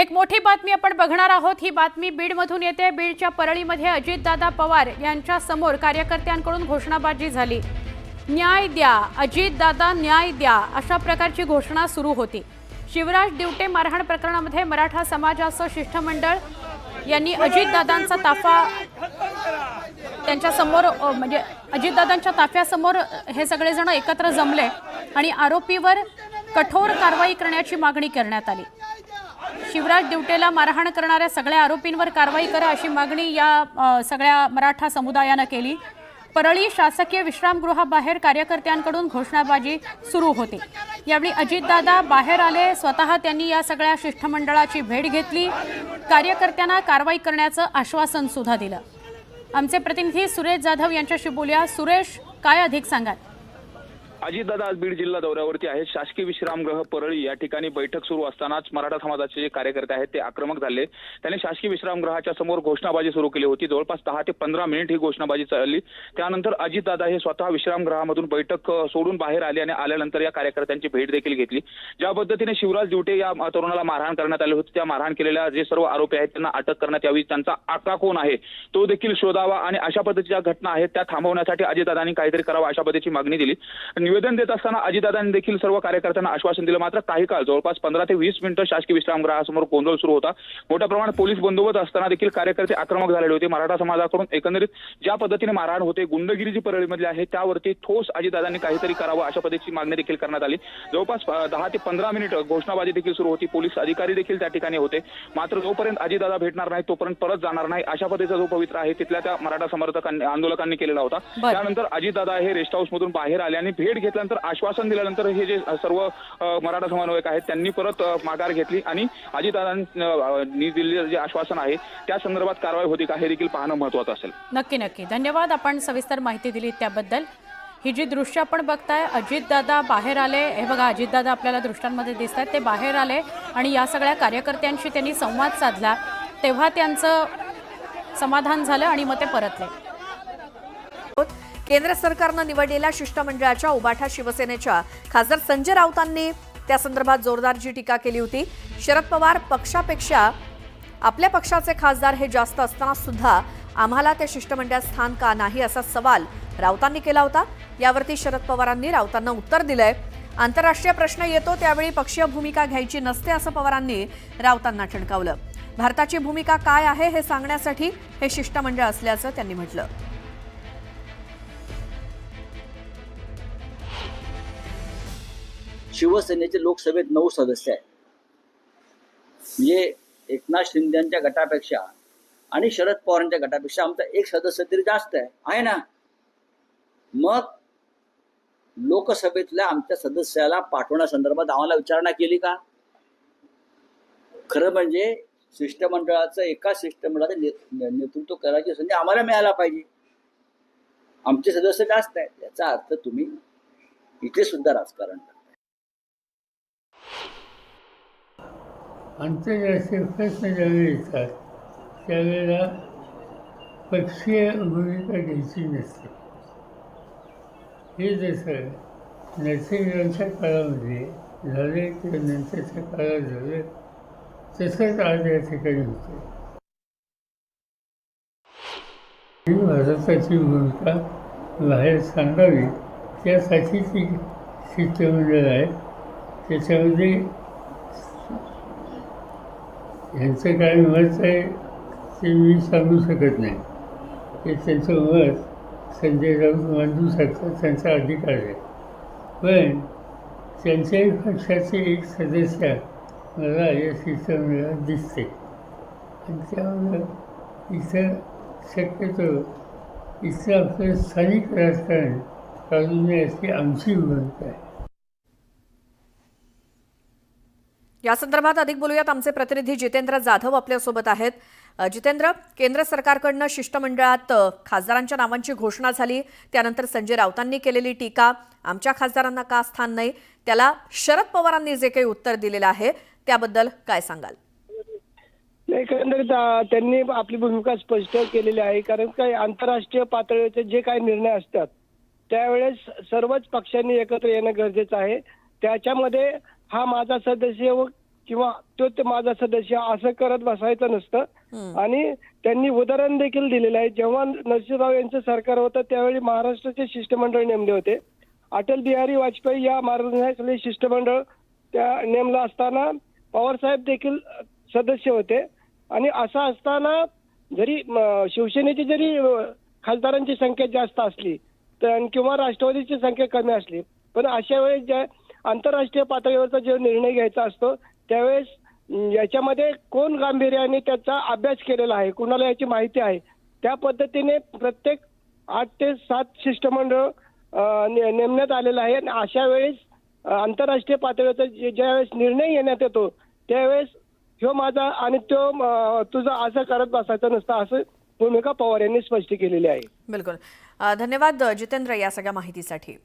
एक मोठी बातमी आपण बघणार आहोत. ही बातमी बीडमधून येते. बीडच्या परळीमध्ये अजितदादा पवार यांच्या समोर कार्यकर्त्यांकडून घोषणाबाजी झाली. न्याय द्या अजितदादा न्याय द्या अशा प्रकारची घोषणा सुरू होती. शिवराज दिवटे मारहाण प्रकरणामध्ये मराठा समाजाचं शिष्टमंडळ यांनी अजितदादांचा ताफा त्यांच्यासमोर म्हणजे अजितदादांच्या ताफ्यासमोर हे सगळेजण एकत्र जमले आणि आरोपीवर कठोर कारवाई करण्याची मागणी करण्यात आली. शिवराज दिवटेला मारहाण करणाऱ्या सगळ्या आरोपींवर कारवाई करा अशी मागणी या सगळ्या मराठा समुदायानं केली. परळी शासकीय विश्रामगृहाबाहेर कार्यकर्त्यांकडून घोषणाबाजी सुरू होती. यावेळी अजितदादा बाहेर आले स्वतः त्यांनी या सगळ्या शिष्टमंडळाची भेट घेतली. कार्यकर्त्यांना कारवाई करण्याचं आश्वासन सुद्धा दिलं. आमचे प्रतिनिधी सुरेश जाधव यांच्याशी बोलूया. सुरेश काय अधिक सांगाल? अजितदादा आज बीड जिल्हा दौऱ्यावरती आहेत. शासकीय विश्रामगृह परळी या ठिकाणी बैठक सुरू असतानाच मराठा समाजाचे जे कार्यकर्ते आहेत ते आक्रमक झाले. त्यांनी शासकीय विश्रामगृहाच्या समोर घोषणाबाजी सुरू केली होती. जवळपास दहा ते पंधरा मिनिट ही घोषणाबाजी चालली. त्यानंतर अजितदादा हे स्वतः विश्रामगृहामधून बैठक सोडून बाहेर आले आणि आल्यानंतर या कार्यकर्त्यांची भेट देखील घेतली. ज्या पद्धतीने शिवराज दिवटे या तरुणाला मारहाण करण्यात आली होती त्या मारहाण केलेल्या जे सर्व आरोपी आहेत त्यांना अटक करण्यात यावी त्यांचा आका कोण आहे तो देखील शोधावा आणि अशा पद्धतीच्या घटना आहेत त्या थांबवण्यासाठी अजितदादांनी काहीतरी करावं अशा पद्धतीची मागणी दिली. निवेदन देत असताना अजितदादांनी देखील सर्व कार्यकर्त्यांना आश्वासन दिलं. मात्र काही काळ जवळपास पंधरा ते वीस मिनिटं शासकीय विश्रामगृहासमोर गोंधळ सुरू होता. मोठ्या प्रमाणात पोलीस बंदोबस्त असताना देखील कार्यकर्ते आक्रमक झालेले होते. मराठा समाजाकडून एकंदरीत ज्या पद्धतीने मारहाण होते गुंडगिरी जी परळीमधली आहे त्यावरती ठोस अजितदादांनी काहीतरी करावं अशा पद्धतीची मागणी देखील करण्यात आली. जवळपास दहा ते पंधरा मिनिट घोषणाबाजी देखील सुरू होती. पोलीस अधिकारी देखील त्या ठिकाणी होते. मात्र जोपर्यंत अजितदादा भेटणार नाही तोपर्यंत परत जाणार नाही अशा पद्धतीचा जो पवित्र आहे तिथल्या त्या मराठा समर्थकांनी आंदोलकांनी केलेला होता. त्यानंतर अजितदादा हे रेस्ट हाऊस मधून बाहेर आले आणि भेट घेतल्यानंतर आश्वासन दिल्यानंतर हे जे सर्व मराठा समन्वयक आहेत त्यांनी परत माघार घेतली आणि अजितदादांनी दिलेलं जे आश्वासन आहे त्या संदर्भात कारवाई होती का हे देखील पाहणं महत्वाचं असेल. नक्की नक्की. धन्यवाद आपण सविस्तर माहिती दिली त्याबद्दल. ही जी दृश्य आपण बघताय अजितदादा बाहेर आले हे बघा अजितदादा आपल्याला दृश्यांमध्ये दिसत आहेत ते बाहेर आले आणि या सगळ्या कार्यकर्त्यांशी त्यांनी संवाद साधला. तेव्हा त्यांचं समाधान झालं आणि मग ते परतले. केंद्र सरकारनं निवडलेल्या शिष्टमंडळाच्या उबाठा शिवसेनेच्या खासदार संजय राऊतांनी त्या संदर्भात जोरदार जी टीका केली होती. शरद पवार पक्षापेक्षा आपल्या पक्षाचे खासदार हे जास्त असताना सुद्धा आम्हाला त्या शिष्टमंडळात स्थान का नाही असा सवाल राऊतांनी केला होता. यावरती शरद पवारांनी राऊतांना उत्तर दिलंय. आंतरराष्ट्रीय प्रश्न येतो त्यावेळी पक्षीय भूमिका घ्यायची नसते असं पवारांनी राऊतांना ठणकावलं. भारताची भूमिका काय आहे हे सांगण्यासाठी हे शिष्टमंडळ असल्याचं त्यांनी म्हटलं. शिवसेनेचे लोकसभेत नऊ सदस्य आहेत. म्हणजे एकनाथ शिंदेच्या गटापेक्षा आणि शरद पवारांच्या गटापेक्षा आमचा एक सदस्य तरी जास्त आहे. आहे ना? मग लोकसभेतल्या आमच्या सदस्याला पाठवण्यासंदर्भात आम्हाला विचारणा केली का? खरं म्हणजे शिष्टमंडळाचं एका शिष्टमंडळाचं ने- नेतृत्व करायची संधी आम्हाला मिळायला पाहिजे. आमचे सदस्य जास्त आहेत. याचा अर्थ तुम्ही इथे सुद्धा राजकारण आंतरराष्ट्रीय प्रश्न ज्यावेळी येतात त्यावेळेला पक्षीय भूमिका घ्यायची नसते. हे जसं नरसिंहरावांच्या काळामध्ये झाले किंवा नंतरच्या काळात झाले तसंच आज या ठिकाणी होते. ही भारताची भूमिका बाहेर सांगावी त्यासाठी ती शिष्टमंडळ आहे म्हणजे त्याच्यामध्ये ह्यांचं काय मत आहे ते मी सांगू शकत नाही. ते त्यांचं मत संजय राऊत मांडू शकतात त्यांचा अधिकार आहे. पण त्यांच्याही पक्षाचे एक सदस्य मला या शिष्टमंडळात दिसते. आणि त्यामुळं इथं शक्यतो इथं आपलं स्थानिक राजकारण काढून नये आमची भूमिका आहे. या संदर्भात अधिक बोलूयात. आमचे प्रतिनिधी जितेंद्र जाधव आपल्यासोबत आहेत. जितेंद्र केंद्र सरकारकडनं शिष्टमंडळात खासदारांच्या नावांची घोषणा झाली. त्यानंतर संजय राऊतांनी केलेली टीका. आमच्या खासदारांना का स्थान नाही? त्याला शरद पवारांनी जे काही उत्तर दिलेलं आहे त्याबद्दल काय सांगाल? एकंदरीत त्यांनी आपली भूमिका स्पष्ट केलेली आहे. कारण काय आंतरराष्ट्रीय पातळीवरचे जे काही निर्णय असतात त्यावेळेस सर्वच पक्षांनी एकत्र येणं गरजेचं आहे. त्याच्यामध्ये हा माझा सदस्य व किंवा तो ते माझा सदस्य असं करत बसायचं नसतं. आणि त्यांनी उदाहरण देखील दिलेलं आहे. जेव्हा नरसिंहराव यांचं सरकार होतं त्यावेळी महाराष्ट्राचे शिष्टमंडळ नेमले होते. अटल बिहारी वाजपेयी या मार्गदर्शनाखाली शिष्टमंडळ त्या नेमलं असताना पवारसाहेब देखील सदस्य होते. आणि असं असताना जरी शिवसेनेची जरी खासदारांची संख्या जास्त असली तर किंवा राष्ट्रवादीची संख्या कमी असली पण अशा वेळेस ज्या आंतरराष्ट्रीय पातळीवरचा जो निर्णय घ्यायचा असतो त्यावेळेस याच्यामध्ये कोण गांभीर्याने त्याचा अभ्यास केलेला आहे कुणाला याची माहिती आहे? त्या पद्धतीने प्रत्येक आठ ते सात शिष्टमंडळ ने- नेमण्यात आलेलं आहे आणि अशा वेळेस आंतरराष्ट्रीय पातळीवरचा ज्यावेळेस निर्णय घेण्यात येतो त्यावेळेस ह्यो माझा आणि तो तुझा असं करत बसायचं नसतं असं भूमिका पवार यांनी स्पष्ट केलेली आहे. बिलकुल. धन्यवाद जितेंद्र या सगळ्या माहितीसाठी.